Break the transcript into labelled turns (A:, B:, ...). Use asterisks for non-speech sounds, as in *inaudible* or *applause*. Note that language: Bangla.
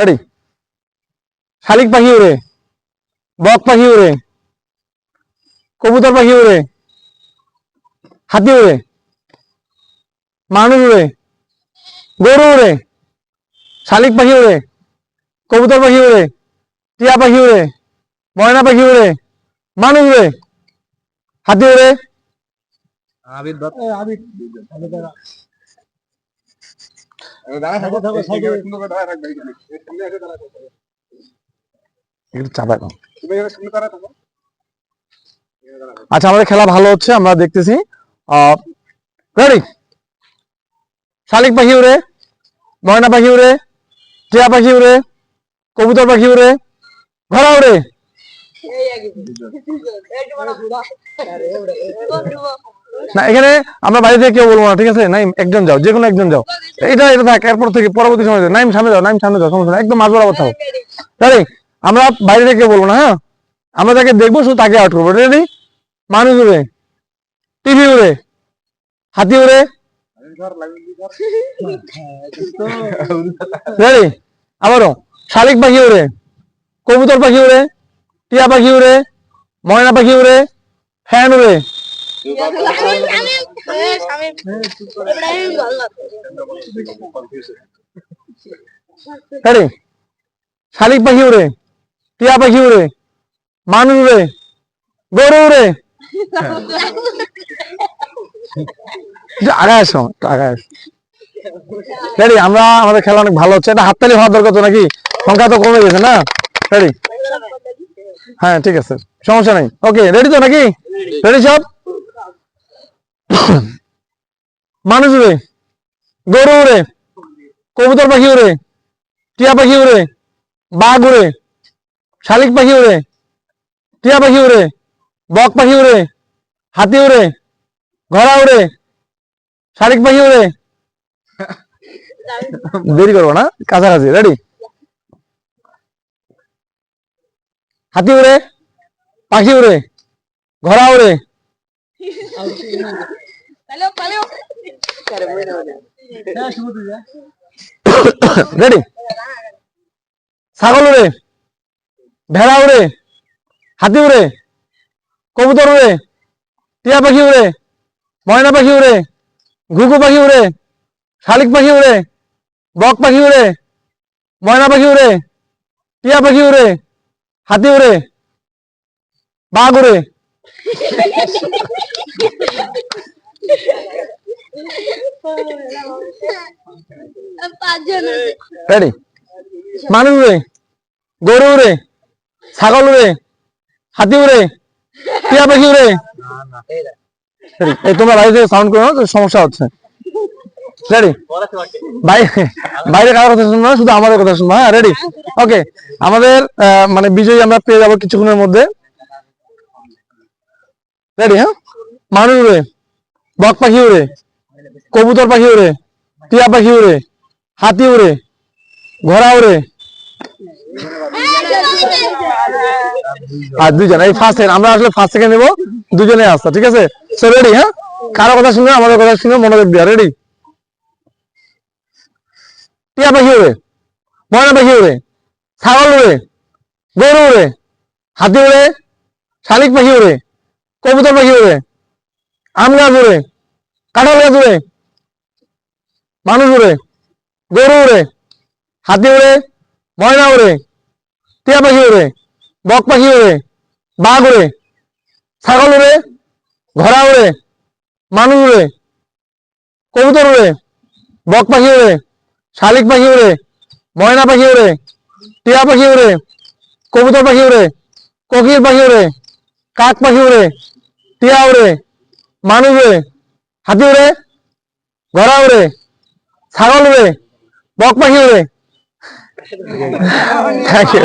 A: রেডি শালিক পাখি উড়ে বক পাখি উড়ে কবুতর পাখি উড়ে হাতি উড়ে মানুষ উড়ে গরু উড়ে শালিক পাখি উড়ে কবুতর পাখি উড়ে টিয়া পাখি উড়ে ময়না পাখি উড়ে মানুষ উড়ে হাতি উড়ে
B: আবির।
A: আচ্ছা আমাদের খেলা ভালো হচ্ছে আমরা দেখতেছি। রেডি? শালিক পাখি উড়ে ময়না পাখি উড়ে টিয়া পাখি উড়ে কবুতর পাখি উড়ে ঘোড়া উড়ে। না, এখানে আমরা বাইরে থেকে কেউ বলব না, ঠিক আছে? নাইম, একজন যাও যে কোনো একজন যাও। এটা এটা থাক, এরপর থেকে পরবর্তী সময় নাইম, সামনে যাও, নাইম, সামনে যাও, সমস্যা একদম মাঝ বরাবর থাকো। রেডি আমরা বাইরে থেকে বলব না হ্যাঁ? আমরা তাকে দেখব, শুধু তাকে আউট করব। রেডি মানুষ উড়ে টিভি উড়ে, হাতি উড়ে। রেডি আবারও, শালিক পাখি উড়ে, কবুতর পাখি উড়ে, টিয়া পাখি উড়ে, ময়না পাখি উড়ে, ফ্যান উড়ে। শালিক পাখি উড়ে টিয়া পাখি উড়ে মানুষ উড়ে গরু উড়ে যে আগে আসো একটু আগে আসো রেডি আমরা আমাদের খেলা অনেক ভালো হচ্ছে। এটা হাততালি হওয়ার দরকার তো নাকি? সংখ্যা তো কমে গেছে না? রেডি হ্যাঁ ঠিক আছে। সমস্যা নেই। ওকে রেডি তো নাকি? রেডি সব? মানুষ উড়ে গরু উড়ে কবুতর পাখি উড়ে টিয়া পাখি উড়ে বাঘ উড়ে শালিক পাখি উড়ে টিয়া পাখি উড়ে বক পাখি উড়ে হাতি উড়ে ঘোড়া উড়ে শালিক পাখি উড়ে দেরি করব না, কাছাকাছি রেডি হাতি উড়ে পাখি উড়ে ঘোড়া উড়ে *laughs* রেডি ছাগল উড়ে, ভেড়া উড়ে, হাতি উড়ে, কবুতর উড়ে, টিয়া পাখি উড়ে, ময়না পাখি উড়ে, ঘুঘু পাখি উড়ে, শালিক পাখি উড়ে বক পাখি উড়ে, ময়না পাখি উড়ে, টিয়া পাখি উড়ে, হাতি উড়ে, বাঘ উড়ে। রেডি মানুষ উড়ে গরু উড়ে ছাগল উড়ে হাতি উড়ে টিয়া পাখি Ready? এই তোমরা বাইরে থেকে সাউন্ড করো না সমস্যা হচ্ছে। রেডি বাইরে কারোর কথা শুনব না, শুধু আমাদের কথা শুনব। হ্যাঁ রেডি ওকে আমাদের মানে বিজয়ী আমরা পেয়ে যাব কিছুক্ষণের মধ্যে। রেডি হ্যাঁ? মানুষ উড়ে বক পাখি উড়ে, কবুতর পাখি উড়ে, টিয়া পাখি উড়ে, হাতি উড়ে, ঘোড়া উড়ে। আর দুজন এই ফার্স্ট সেকেন্ড আমরা আসলে ফার্স্ট সেকেন্ড নেব দুজনে আসতো ঠিক আছে? সো রেডি হ্যাঁ? কারও কথা শুনে আমাদের কথা শুনে মনোযোগ দিয়া রেডি টিয়া পাখি উড়ে, ময়না পাখি উড়ে, ছাগল উড়ে, গরু উড়ে, হাতি উড়ে, শালিক পাখি উড়ে, কবুতর পাখি উড়ে আম গাছ উড়ে কাঁঠাল গাছ উড়ে মানুষ উড়ে গরু উড়ে, হাতি উড়ে, ময়না উড়ে টিয়া পাখি উড়ে বক পাখি উড়ে, বাঘ উড়ে, ছাগল উড়ে, ঘোড়া উড়ে, মানুষ উড়ে, কবুতর উড়ে বক পাখি উড়ে, শালিক পাখি উড়ে, ময়না পাখি উড়ে টিয়া পাখি উড়ে, কবুতর পাখি উড়ে, কোকিল পাখি উড়ে, কাক পাখি উড়ে, টিয়া উড়ে মানুষ রে হাতি উড়ে ঘোড়া উড়ে ছাগল উড়ে বক পাখি উড়ে থ্যাংক ইউ